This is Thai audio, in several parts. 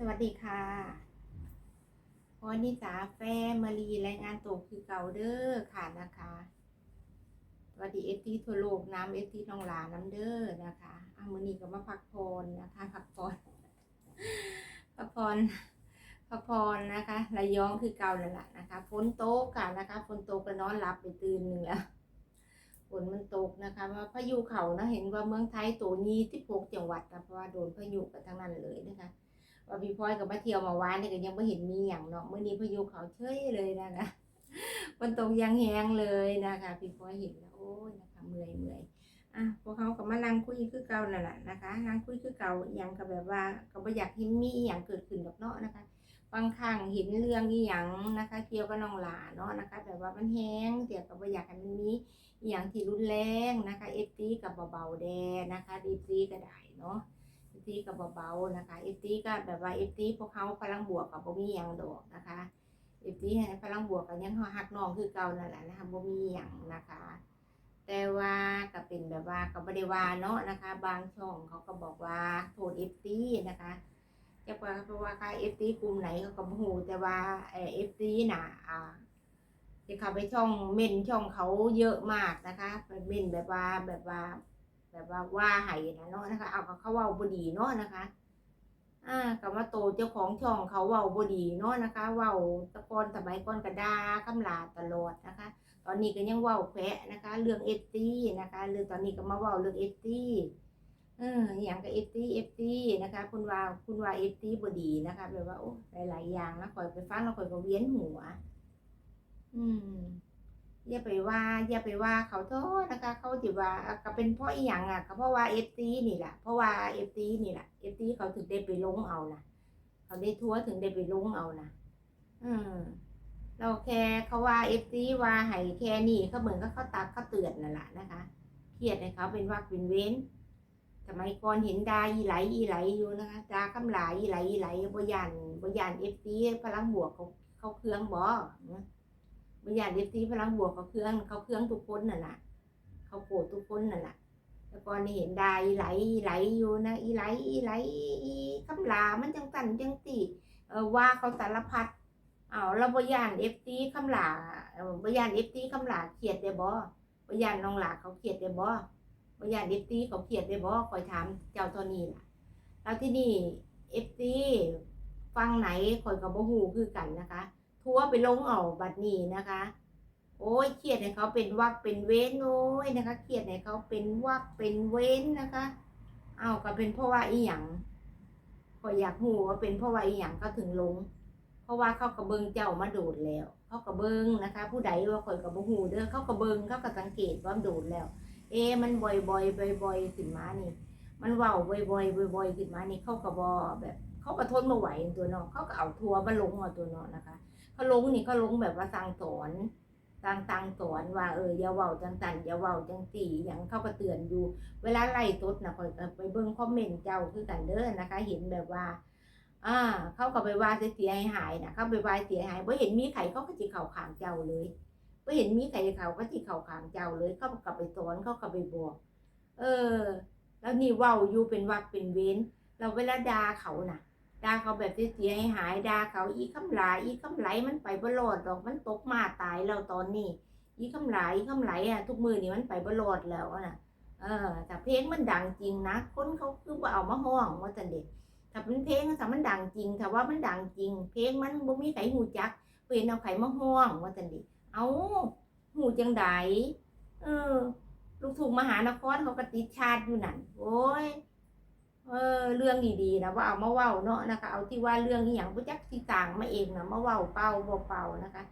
สวัสดีค่ะพอนิสาแฟมารีรายงานตัวคือเก่าเด้อค่ะนะคะสวัสดีเอฟทีทั่วโลกน้ำเอฟทีน้องหลาน้ำเด้อนะคะอามือนี้ก็มาพักพรนะคะ พักพรพักพรพักพรนะคะระยองคือเก่านั่นแหละนะคะฝนตกค่ะนะคะฝนตกก็นอนหลับไปตื่นหนึ่งแล้วฝนมันตกนะคะว่าพายุเขานะเห็นว่าเมืองไทยตัวนี้ที่พกจังหวัดนะเพราะว่าโดนพายุกันทั้งนั้นเลยนะคะ ว่าพี่พลอยกับมาเที่ยวมาวานนี่ก็ยังไม่เห็นมีอย่างเนาะเมื่อนี้พายุเขาเฉยเลยนะคะฝนตกยังแห้งเลยนะคะพี่พลอยเห็นแล้วโอ้ยนะคะเมื่อยเมื่อยอะพวกเขาก็มานั่งคุยคือเก่านั่นแหละนะคะนั่งคุยคือเก่าอย่างกับแบบว่าก็บ่อยากเห็นมีอย่างเกิดขึ้นดอกเนาะนะคะบางครั้งเห็นเรื่องอีหยังนะคะ เกี่ยวกับน้องหลาเนาะนะคะแบบว่ามันแห้งเดี๋ยวก็บ่อยากให้มันมีอย่างที่รุนแรงนะคะเอฟซีกับเบาๆแดนะคะดีซีก็ได้เนาะ ตีกับเบาๆนะคะเอฟตีก็แบบว่าเอฟตีพวกเขาพลังบวกกับบ่มีหยังดอกนะคะเอฟตีให้พลังบวกกับยังหักน้องคือเก่านั่นแหละนะคะบ่มีหยังนะคะ แต่ว่าก็เป็นแบบว่าก็บ่ได้ว่าเนาะนะคะ บางช่องเขาก็บอกว่าโทษเอฟตีนะคะจะว่าเพราะว่าค่าเอฟตีกลุ่มไหนเขาก็บ่ฮู้แต่ว่าเอฟตีน่ะอ่าที่เขาไปช่องเม่นช่องเขาเยอะมากนะคะไปเม่นแบบว่าแบบว่า แบบว่าว่าให้นะเนาะนะคะ เอาเขาเว้าบดีเนาะนะคะ อ่ากับว่าโตเจ้าของช่องเขาเว้าบดีเนาะนะคะ เว้าตะกอนสมัยก่อนกระดาคำลาตลอดนะคะ ตอนนี้ก็ยังเว้าแควะนะคะ เรื่องเอฟตีนะคะเรื่องตอนนี้ก็มาเว้าเรื่องเอฟตีเอออย่างกับเอฟตีเอฟตีนะคะ คุณว่าคุณว่าเอฟตีบดีนะคะแบบว่าโอ้หลาย ๆ อย่างนะคอยไปฟังแล้วคอยก็เวียนหัว อืม อย่าไปว่าอย่าไปว่าเขาโทษนะคะเขาจิว่าก็เป็นเพราะอีหยังอะก็เพราะว่าเอฟซีนี่แหละเพราะว่าเอฟซีนี่แหละเอฟซีเขาถึงได้ไปลงเอานะเขาได้ทัวร์ถึงได้ไปลงเอานะอืมเราแค่เขาว่าเอฟซีว่าให้แค่นี้เขาเหมือนกับเขาตักเขาเตือนนั่นแหละนะคะเครียดให้เขาเป็นว่าเป็นเว้นสมัยก่อนเห็นดาอีไหลอีไหลอยู่นะคะดาคำหลายอีไหลอีไหลบยันบยันเอฟซีพลังบวกเขาเขาเครื่องบ่นะ บางอย่างเดฟซีพลังบวกเขาเครื่องเขาเครื่องทุกคนน่ะนะเขาโกรธทุกคนน่ะนะแต่ก่อนนี่เห็นได้ไหลไหลอยู่นะอีไหลอีไหลอีคำลามันจังสันจังตีเออว่าเขาสารพัดเอาเราบยานเอฟซีคำลาเออบยานเอฟซีคำลาเขียดได้บ่บยานน้องหลาเขาเขียดได้บ่บยานเอฟซีเขาเขียดได้บ่คอยถามเจ้าตัวนี้ล่ะแล้วที่นี่เอฟซีฟังไหนคอยกับบ่ฮู้คือกันนะคะ ทัวไปลงเอาบัดนี้นะคะ โอ้ยเครียดให้เขาเป็นวักเป็นเว้นโอ้ยนะคะเครียดให้เขาเป็นวักเป็นเว้นนะคะ เอาก็เป็นเพราะว่าอีหยังขออยากหูว่าเป็นเพราะว่าอีหยังเขาถึงลง เพราะว่าเขากระเบิงเจ้ามาโดดแล้ว เขากระเบิงนะคะ ผู้ใดว่าข่อยกระบหูเด้อเขากระเบิงเขาก็สังเกตว่าโดดแล้ว เอ มันบ่อยบ่อยบ่อยบ่อยขึ้นมานี่ มันว้าบ่อยบ่อยบ่อยบ่อยขึ้นมานี่เขากระบอแบบ เขาก็ทนมาไหวตัวนาะเขาก็เอาทัวร์มาลงเอาตัวนาะนะคะ เขาลงนี่เขาลงแบบว่าสั่งสอนสั่งสั่งสอนว่าเอออย่าเว้าจังสันอย่าเว้าจังสี่อย่างเขาก็เตือนอยู่ เวลาไล่ตดนะคอยไปเบิ่งคอมเมนต์เจ้าคือกันเด้อนะคะ เห็นแบบว่า อ่า เขาก็ไปว่าเสียหายนะเขาไปว่าเสียหายบ่เห็นมีไข่เขาก็จิเข่าขางเจ้าเลยบ่เห็นมีไข่เขาก็จิเข่าขางเจ้าเลย เขาก็ไปสอนเขาก็ไปบอก เออ แล้วนี่เว้าอยู่เป็นวักเป็นเว้น เราเวลาด่าเขาน่ะ ด่าเขาแบบเสียหายด่าเขาอีคำหลายอีคำไหลมันไปบ่รอดดอกมันตกมาตายแล้วตอนนี้ อีคำหลายอีคำไหลอะทุกมือนี่มันไปบ่รอดแล้วน่ะ เออแต่เพลงมันดังจริงนะคนเขาคือว่าเอามาห้องว่าจันเด็กถ้าเป็นเพลงถ้ามันดังจริงถ้าว่ามันดังจริง เพลงมันบ่มีไขหูจักเปลี่ยนเอาไขมาห้องว่าจันเด็กเอาหูจังไดเออลูกทุ่งมหานครเขาก็ติดชาติอยู่นั่นโอ้ย เออเรื่องดีๆนะว่าเอามาเว้าเนาะนะคะ เอาที่ว่าเรื่องอย่างพระจักที่ต่างมาเองนะมาเว้าเป่าบ่เป่านะคะ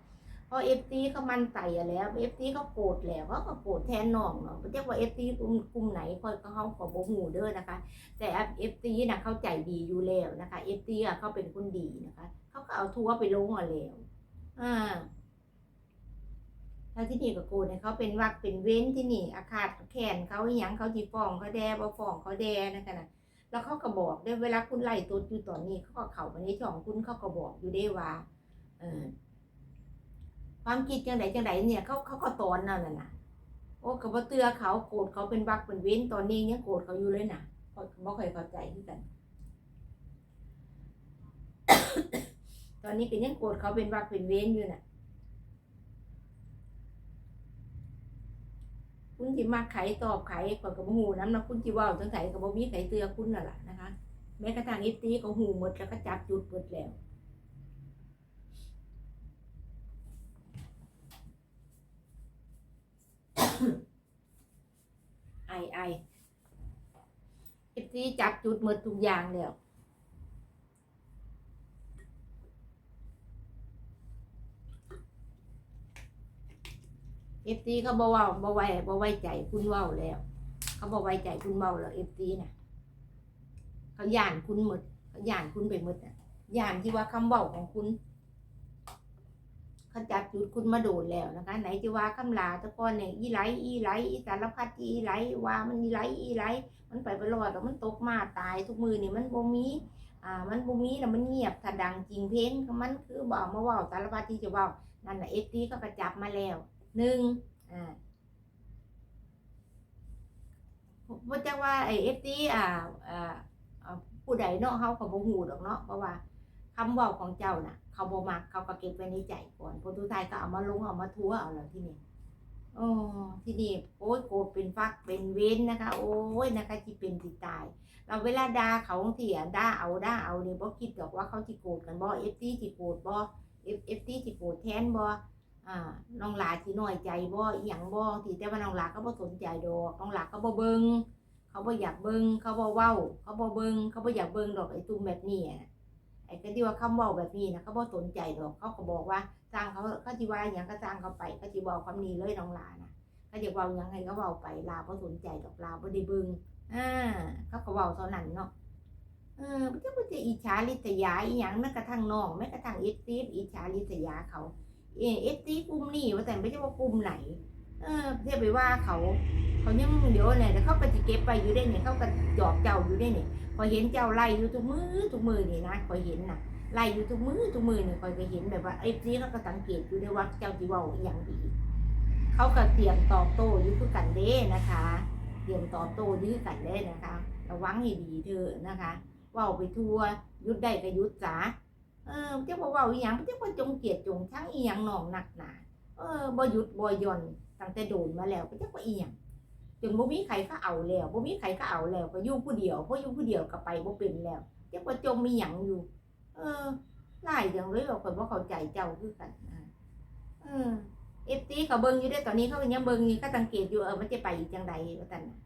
พราะเอฟซีเขามันใส่แล้วเอฟซีเขาโกรธแล้วเขาก็โกรธแทนน้องเนาะพระจักว่าเอฟซีกลุ่มกลุ่มไหนคอยเขาก็บ่ฮู้เด้อนะคะ แต่เอฟซีนะเขาใจดีอยู่แล้วนะคะเอฟซีอะเขาเป็นคนดีนะคะ เขาก็เอาทัวร์ไปลงเอาแล้วอ่าแล้วที่นี่ก็โกรธให้เขาเป็นวักเป็นเว้นที่นี่อาฆาตแค้นเขาอหยังเขาจีฟ้องเขาแดบ่ฟ้องเขาแดนะคะนะ แล้วเขาก็บอกได้เวลาคุณไล่ตัวอยู่ตอนนี้เขาก็เข้ามาในช่องคุณเขาก็บอกอยู่ได้ว่าเออความคิดจังไดจังไดเนี่ยเขาเขาก็ตอนนั่นน่ะโอ้ก็บ่เตือเขาโกรธเขาเป็นบักเป็นเว้นตอนนี้ยังโกรธเขาอยู่เลยน่ะเขาบ่ค่อยเข้าใจคือกัน ตอนนี้ก็ยังโกรธเขาเป็นวักเป็นเว้นอยู่น่ะ คุณจิมาไขตอบไขก่อนกับหูน้ำนะคุณจิว่าทั้งไขกับบ่มีไขเตือคุณน่ะล่ะนะคะ แม้กระทั่งอิตีก็หูหมดแล้วก็จับจุดหมดแล้วไอไออิตีจับจุดหมดทุกอย่างแล้ว เอฟซีเขาบอกว่าบ่ไว้บ่ไว้ใจคุณเว้าแล้ว เขาบ่ไว้ใจคุณเว้าแล้วเอฟซีน่ะเขาย่านคุณหมดเขาย่านคุณไปหมดน่ะย่านที่ว่าคำเว้าของคุณเขาจับจุดคุณมาโดนแล้วนะคะ ไหนจะว่าคำลาตะกอนเนี่ยอีไหลอีไหลอีสารพัดอีไหลว่ามันอีไหลอีไหลมันไปไปรอดแล้วมันตกมาตายทุกมือนี่มันบ่มีอ่ามันบ่มีแล้วมันเงียบถ้าดังจริงเพลงมันคือบอามาเว้าสารพัดที่จะเว้านั่นน่ะเอฟซีเขาก็จับมาแล้ว หนึ่งอ่าว่าจะว่าไอเอฟซีอ่าอ่าอ่าผู้ใดเนาะเขาก็บ่ฮู้ดอกเนาะเพราะว่าคำเว้าของเจ้าน่ะ เขาบ่มักเขาก็เก็บไว้ในใจก่อนพอทุกทายก็เอามาลงเอามาทัวเอาแล้วที่นี่โอ้ที่นี่โอ้ยโกรธเป็นฟักเป็นเว้นนะคะ โอ้ยนะคะที่เป็นที่ตาย เราเวลาด่าเขาเถียด่าเอาด่าเอาเนี่ยบ่คิดดอกว่าเขาสิโกรธกันบ่เอฟซีสิโกรธบ่เอฟเอฟซีสิโกรธแทนบ่ อ่าน้องหลาที่น้อยใจบ่อีหยังบ่ที่แต่ว่าน้องหลาก็บ่สนใจดอกน้องหลาก็บ่เบิ่งเขาบ่อยากเบิ่งเขาบ่เว้า เขาบ่เบิ่งเขาบ่อยากเบิ่งดอกไอ้ตุ้มแบบนี้อะไอ้ก็ที่ว่าคำเว้าแบบนี้นะเขาบ่สนใจดอกเขาก็บอกว่าสร้างเขาเขาสิว่าหยังก็สร้างเขาไปเขาสิเว้าคำนี้เลยน้องหลานะเขาอยากเว้าหยังให้เขาเว้าไปลาบ่สนใจดอกลาบ่ได้เบิ่งอ่าเขาก็เว้าเท่านั้นเนาะเออบ่จักว่าจะอิจฉาริษยาอีหยังแม้กระทั่งน้องแม้กระทั่งเอฟซีอิจฉาริษยาเขา เอเอฟซีกลุ่มนี่ว่าแต่ไม่ใช่ว่ากลุ่มไหน เออเทียบไปว่าเขาเขายังเดี๋ยวเนี่ยเดี๋ยวเขาก็จะเก็บไปอยู่ได้เนี่ยเขาก็จอบเจ้าอยู่ได้เนี่ยพอเห็นเจ้าไล่อยู่ทุกมือทุกมือนี่นะพอเห็นน่ะไล่อยู่ทุกมือทุกมือเนี่ยคอยก็เห็นแบบว่าเอฟซีเขาก็สังเกตอยู่ได้ว่าเจ้าจีว่าอย่างดีเขาก็เตรียมตอบโต้อยุ่คือกันเด้นะคะ เตรียมตอบโต้อยุ่คือกันเด้นะคะระวังให้ดีเถอะนะคะว่าไปทั่วหยุดได้ก็ยุดจ้า เออเจ้าบ่เว้าอีหยังเจ้าบ่จงเกลียดจงชังอีหยังหนองหนักหนาเออบ่หยุดบ่ย่อนตั้งแต่โดนมาแล้วก็เจ้าบ่อีหยังจนบ่มีใครเขาเอาแล้วบ่มีใครเขาเอาแล้วก็อยู่ผู้เดียวพออยู่ผู้เดียวก็ไปบ่เป็นแล้วเจ้าบ่จมมีหยังอยู่ เออหลายจังเลยเราคนบ่เข้าใจเจ้าคือกันอ่าเออเอฟซีเขาเบิ่งอยู่ด้อตอนนี้เขาก็ยังเบิ่งอยู่ก็สังเกตอยู่เออมันจะไปอีกจังใดว่าซั่นน่ะ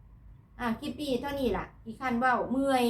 อ่าคลิปนี้เท่านี้ล่ะอีคันเว้าเมื่อย